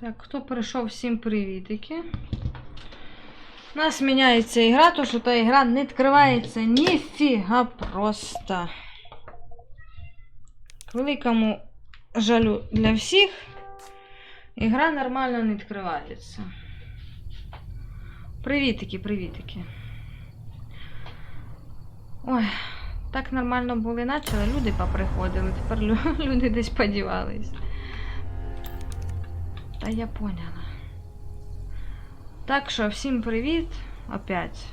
Так, хто прийшов, всім привітики. У нас міняється ігра, то що та ігра не відкривається ніфіга просто. К великому жалю для всіх, ігра нормально не відкривається. Привітики, привітики. Ой, так нормально були почали, люди поприходили, тепер люди десь подівались. Та я поняла. Так що всім привіт. Опять.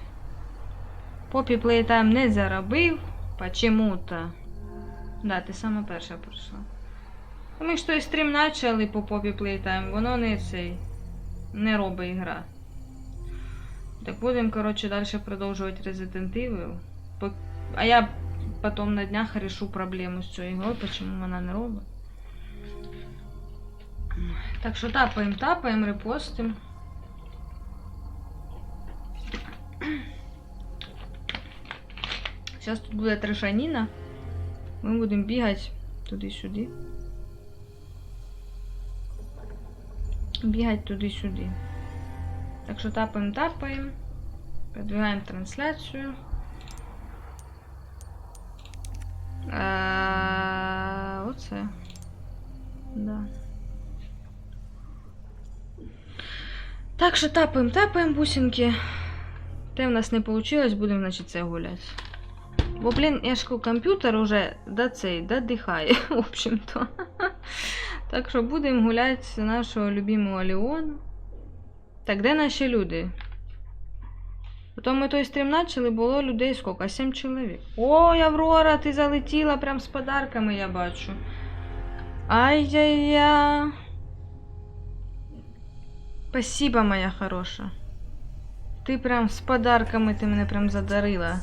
Попі Playtime не заробив. Почему-то. Да, ти саме перша прийшла. Ми ж той стрім почали по Попі Playtime, воно не цей. Не робить ігра. Так будемо, коротше, далі продовжувати Resident Evil. А я потім на днях решу проблему з цією ігрою, чому вона не робить. Так що тапаємо, тапаємо, репостимо. Зараз тут буде трешаніна. Ми будемо бігати туди-сюди. Бігати туди-сюди. Так що тапаємо, тапаємо. Продвигаємо трансляцію. Оце. Да. Так що тапаємо, тапаємо бусинки. Те в нас не вийшло, будемо, значить, це гуляти. Бо, блін, я ж комп'ютер уже до цей, додихає, в общем-то. Так що будемо гуляти з нашого любимого Леона. Так, де наші люди? Потім ми той стрім почали, було людей скільки? Сім чоловік. Ой, Аврора, ти залетіла прям з подарками, я бачу. Ай-яй-я. Спасибо, моя хороша. Ти прям з подарками ти мене прям задарила.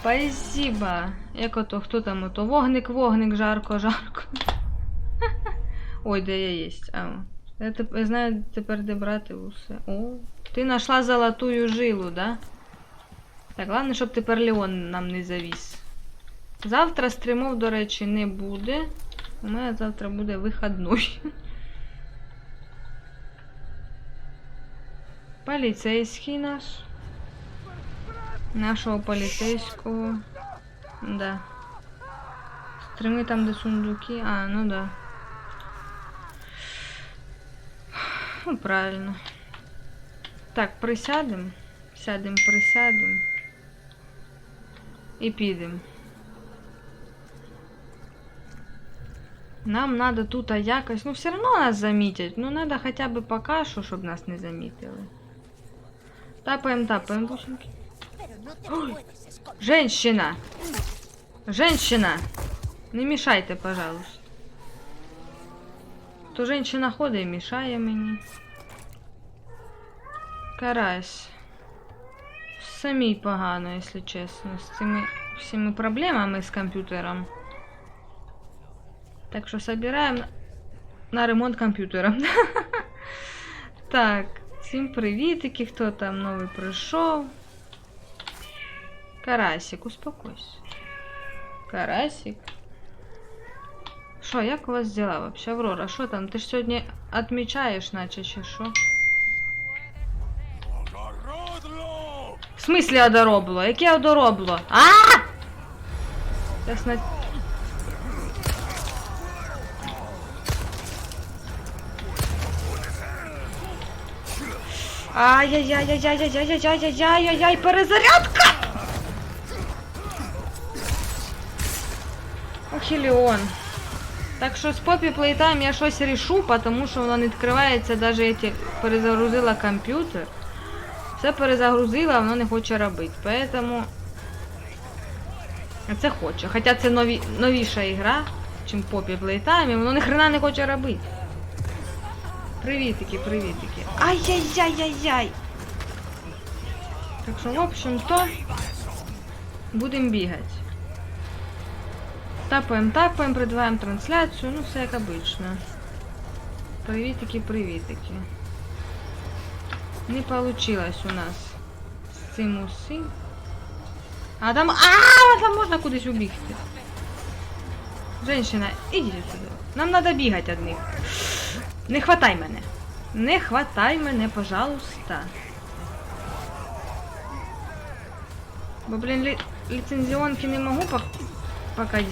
Спасибо. Як ото, хто там ото? Вогник, вогник, жарко, жарко. Ой, де я єсть. А, я, теп... я знаю тепер, де брати усе. О, ти знайшла золотую жилу, да? Так, головне, щоб тепер Леон нам не завіс. Завтра стримов, до речі, не буде. У мене завтра буде вихідний. Поліцейський наш. Нашого поліцейського. Да. Стрими там, де сундуки. А, ну да. Ну, правильно. Так, присядем. Сядем, присядем. І підемо. Нам надо тут а якось. Ну, все равно нас замітять. Ну, надо хотя бы пока що, щоб нас не замітили. Тапаем, тапаем, бусинки. Женщина! Женщина! Не мешайте, пожалуйста. То женщина ходить і мішає мені. Карась. Самій погано, якщо чесно, з цими всіми проблемами з комп'ютером. Так що собираємо на ремонт комп'ютера. Так, всім привітики, хто там новий прийшов. Карасик, успокойся. Карасик. Що, як у вас дела вообще, Аврора? Що там? Ти ж сьогодні відмічаєш, наче чи що? В смислі одоробло? Яке одоробло? А! Зараз на... Ай-яй-яй-яй-яй-яй-яй-яй-яй-яй, перезарядка! Ох, і Леон. Так що з Poppy Playtime я щось рішу, тому що воно не відкривається, навіть я перезагрузила комп'ютер. Все перезагрузила, воно не хоче робити. Поэтому... А це хоче. Хоча це нові... новіша ігра, чим Poppy Playtime, і воно ні хрена не хоче робити. Привітики, привітики. Ай-яй-яй-яй-яй! Так що, в общем-то, будемо бігати. Тапаємо, тапаємо, продвигаємо трансляцію, ну все як обично. Привітики, привітики. Не получилось у нас з цим усім. А там. А, там можна кудись убігти. Женщина, ідіть сюди. Нам треба бігати одних. Не хватай мене. Не хватай мене, пожалуйста. Бо, блін, лі... ліцензіонки не можу пок... поки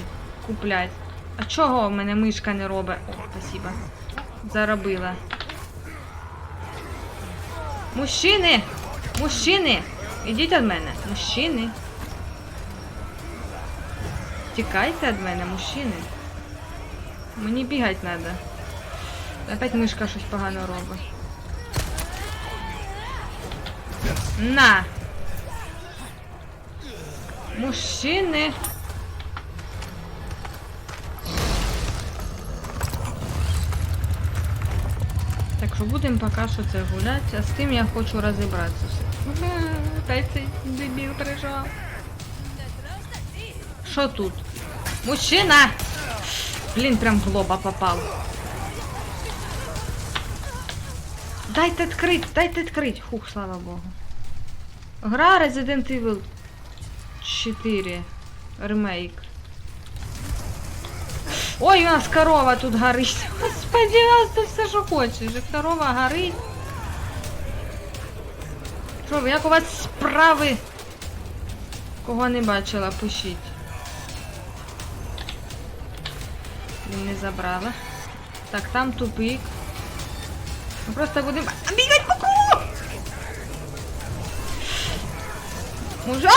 купляти. А чого в мене мишка не робить? О, спасибо. Заробила. Мужчини! Мужчини! Ідіть від мене. Мужчини. Тікайте від мене, мужчини. Мені бігати треба. Опять мишка щось погано робить. На! Мужчини! Так що будемо поки що це гуляти, а з тим я хочу розібратися. Опять цей дебіл прижав. Що тут? Мужчина! Блін, прям в лоба попав. Дайте відкрити, дайте відкрити. Хух, слава Богу. Гра Resident Evil 4. Ремейк. Ой, у нас корова тут горить. Господи, у нас тут все, що хочеш. Корова горить. Що, як у вас справи? Кого не бачила, пишіть. Він не забрала. Так, там тупик. Ми просто будемо бігати по кругу! Мужа!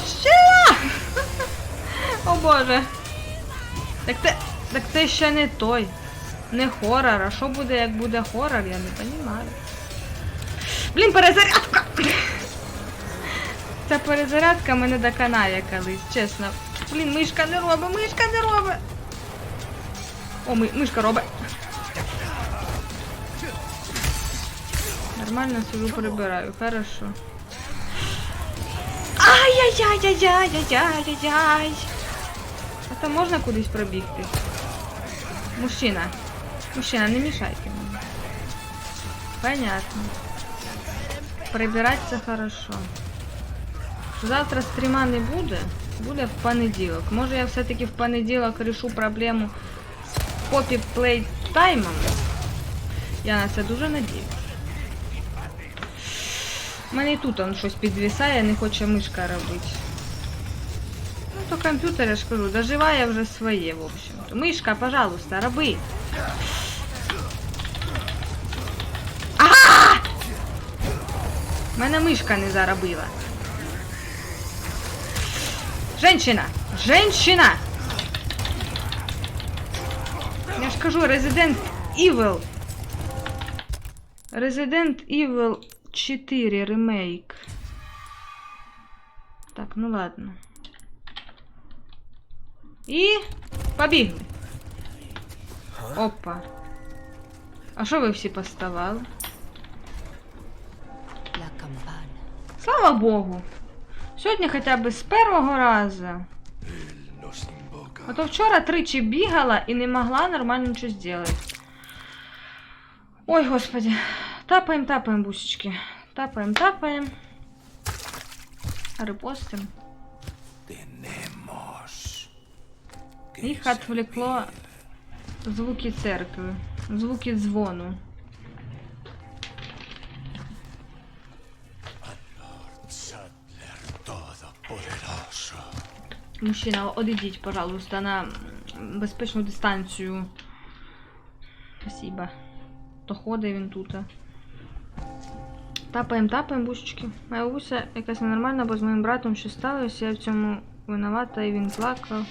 Мужчина! О боже. Так це, так це ще не той. Не хорор. А що буде, як буде хорор, я не розумію. Блін, перезарядка! Ця перезарядка мене доконає колись, чесно. Блін, мишка не робить, мишка не робить. О, ми, мишка робить. Нормально сижу прибираю, хорошо. Ай-яй-яй-яй-яй-яй-яй-яй. А там можна кудись пробігти? Мужчина. Мужчина, не мішайте мені. Понятно. Прибирать це хорошо. Завтра стріма не буде, буде в понеділок. Може я все-таки в понеділок решу проблему з копі-плей таймом. Я на це дуже надіюсь. У мене і тут он щось підвисає, не хоче мишка робити. Ну то комп'ютер, я ж кажу, доживає вже своє, в общем-то. Мишка, пожалуйста, роби. Ага! Мене мишка не заробила. Женщина! Женщина! Я ж кажу, Resident Evil. Resident Evil 4 ремейк. Так, ну ладно. І побігли. Опа. А що ви всі поставали? Слава Богу. Сьогодні хоча б з першого разу. А то вчора тричі бігала і не могла нормально щось зробити. Ой, господи. Тапаем, тапаем, бусечки. Тапаем, тапаем. Репостим. Їх відвлекло звуки церкви, звуки Todopoderoso. Мужчина, одійдіть, пожалуйста, на безпечну дистанцію. Спасибо. То ходить тут. Тапаємо, тапаємо, бусечки. Моя бабуся якась ненормальна, бо з моїм братом щось сталося, я в цьому винувата, і він плакав.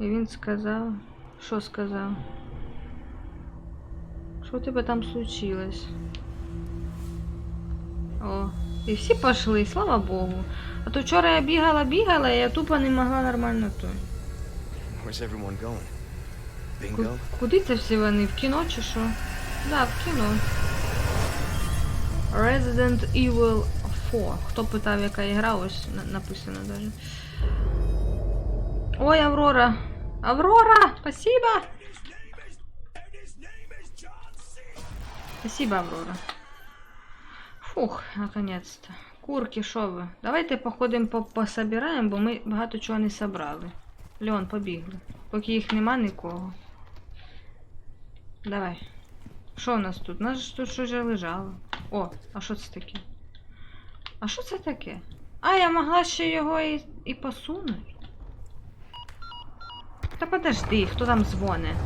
І він сказав. Що сказав? Що у тебе там случилось? О, і всі пішли, слава Богу. А то вчора я бігала, бігала, і я тупо не могла нормально то. Куди це всі вони? В кіно чи що? Да, в кіно. Resident Evil 4. Хто питав, яка ігра, ось написано даже. Ой, Аврора! Аврора! Спасибо! Спасибо, Аврора. Фух, наконец-то. Курки, що ви? Давайте походимо по пособираємо, бо ми багато чого не собрали. Леон, побігли. Поки їх нема нікого. Давай. Що у нас тут? У нас ж тут щось вже лежало. О, а що це таке? А що це таке? А, я могла ще його і, і посунути. Та подожди, хто там дзвоне?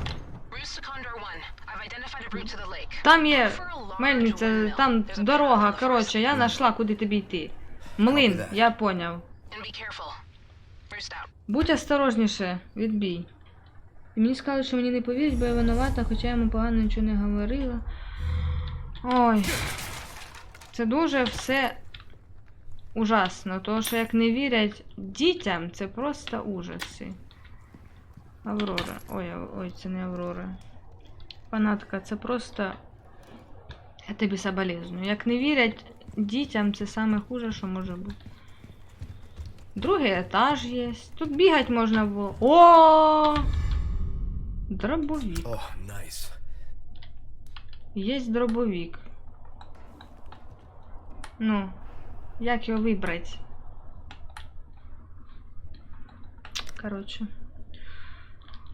Roost to Condor 1. I've identified a route to the lake. Там є мельниця, там дорога, коротше, я знайшла, куди тобі йти. Млин, я поняв. Будь осторожніше, відбій. І мені сказали, що мені не повірять, бо я винувата, хоча я йому погано нічого не говорила. Ой. Це дуже все ужасно. Тому що як не вірять дітям, це просто ужаси. Аврора. Ой, ой, це не Аврора. Фанатка, це просто. Я тобі соболезную. Як не вірять дітям, це саме хуже, що може бути. Другий етаж є. Тут бігать можна було. О! Дробовик. Oh, nice. Є дробовик. Ну, як його вибрати? Коротше.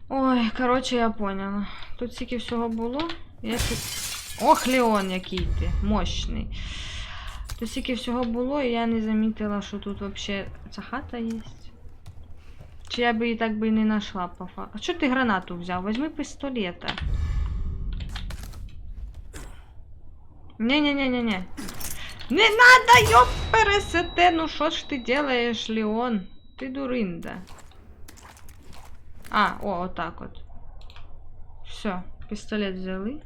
Ой, коротше, я поняла. Тут стільки всього було. Я тут... Ох, Леон, який ти, мощний. Тут стільки всього було, і я не замітила, що тут взагалі ця хата є. Чи я би її так би і не знайшла по факту. А чого ти гранату взяв? Возьми пістолета. Не-не-не-не-не. Не надо, ёп, пересете. Ну що ж ти делаєш, Леон? Ти дуринда. А, о, отак от. Все, пістолет взяли.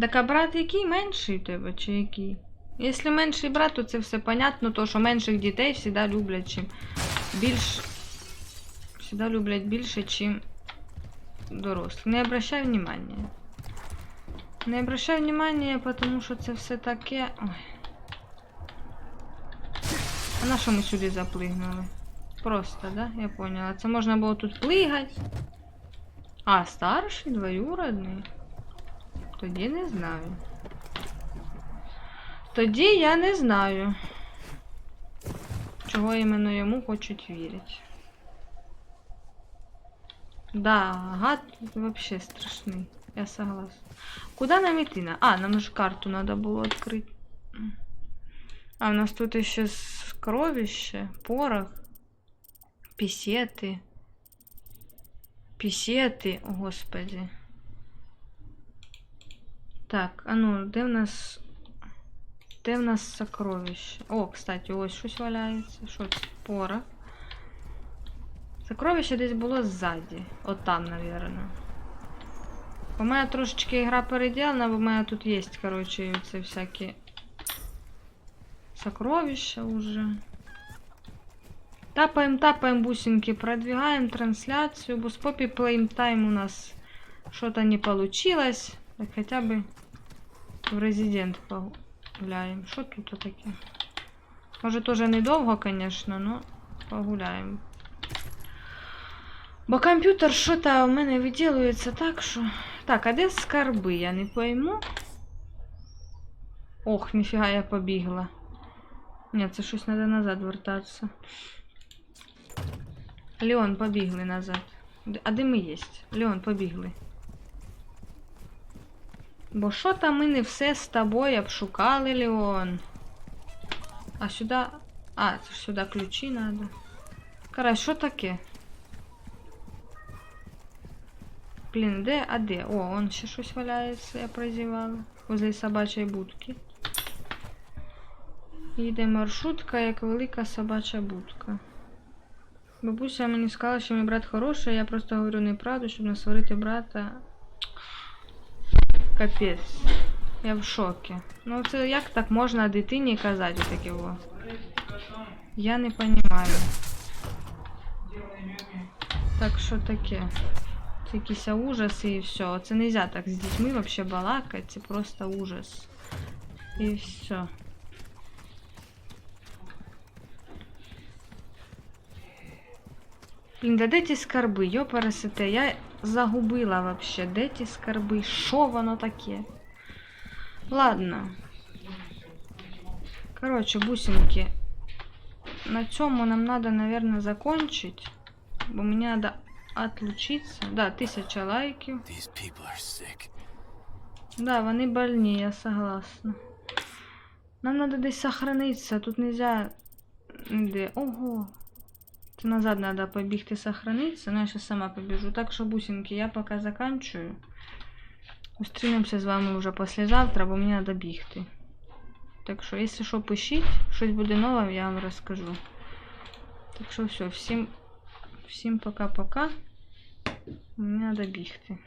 Так а брат який менший у тебе, чи який? Якщо менший брат, то це все понятно, то що менших дітей завжди люблять чим більш. Всегда люблять більше, чим дорослих. Не обращай внимания. Не обращай внимания, потому що це все таке. Ой. А на що ми сюди заплигнули? Просто, да? Я поняла. Це можна було тут плигати. А, старший, двоюродний. Тоді не знаю. Тоді я не знаю. Чого іменно йому хочуть вірити. Да, гад вообще страшный. Я согласна. Куда нам идти? на- А, нам же карту надо было открыть. А, у нас тут еще скровище, порох, писеты. Писеты, о, господи. Так, а ну, де в нас. Де в нас сокровище? О, кстати, ось щось валяється. Що це? Порох. Сокровище десь було ззаді. От там, наверное. У мене трошечки гра переділена, бо в мене тут є, коротше, це всякі сокровища уже. Тапаем, тапаем бусинки, продвигаем трансляцию. Бо с Поппи Плейм Тайм у нас что-то не получилось. Так хотя бы в Резидент Погуляем. Что тут таке? Може, тоже недовго, конечно, но погуляємо. Бо комп'ютер що-то у мене виділюється так, що. Так, а де скарби? Я не пойму. Ох, ніфіга я побігла. Ні, це щось треба назад вертатися. Леон, побігли назад. А де ми є? Леон, побігли. Бо що там ми не все з тобою обшукали, Леон? А сюди. А, це ж сюди ключі треба. Карась, що таке? Блін, де? А де? О, он ще щось валяється, я прозівала. Возле собачої будки. Їде маршрутка, як велика собача будка. Бабуся мені сказала, що мій брат хороший, я просто говорю неправду, щоб не сварити брата. Капець. Я в шокі. Ну це як так можна дитині казати таке? Во? Я не розумію. Так що таке? Це якісь ужаси і все. Це не можна так з дітьми вообще балакати, це просто ужас. І все. Блін, да де ті скарби? Йо пересете, я загубила вообще. Де ті скарби? Що воно таке? Ладно. Короче, бусинки. На цьому нам надо, наверное, закончить. Бо мені треба отлучитися. Да, тисяча лайків. Да, вони больні, я согласна. Нам надо десь сохранитися, тут нельзя ніде. Ого. Назад надо побігти сохраниться, но я сейчас сама побіжу. Так що, бусинки, я пока заканчиваю. Устремимся з вами вже післязавтра, бо мені треба бігти. Так що, якщо що, пишіть, щось буде нове, я вам розкажу. Так що все, всім, всім пока-пока. Мені треба бігти.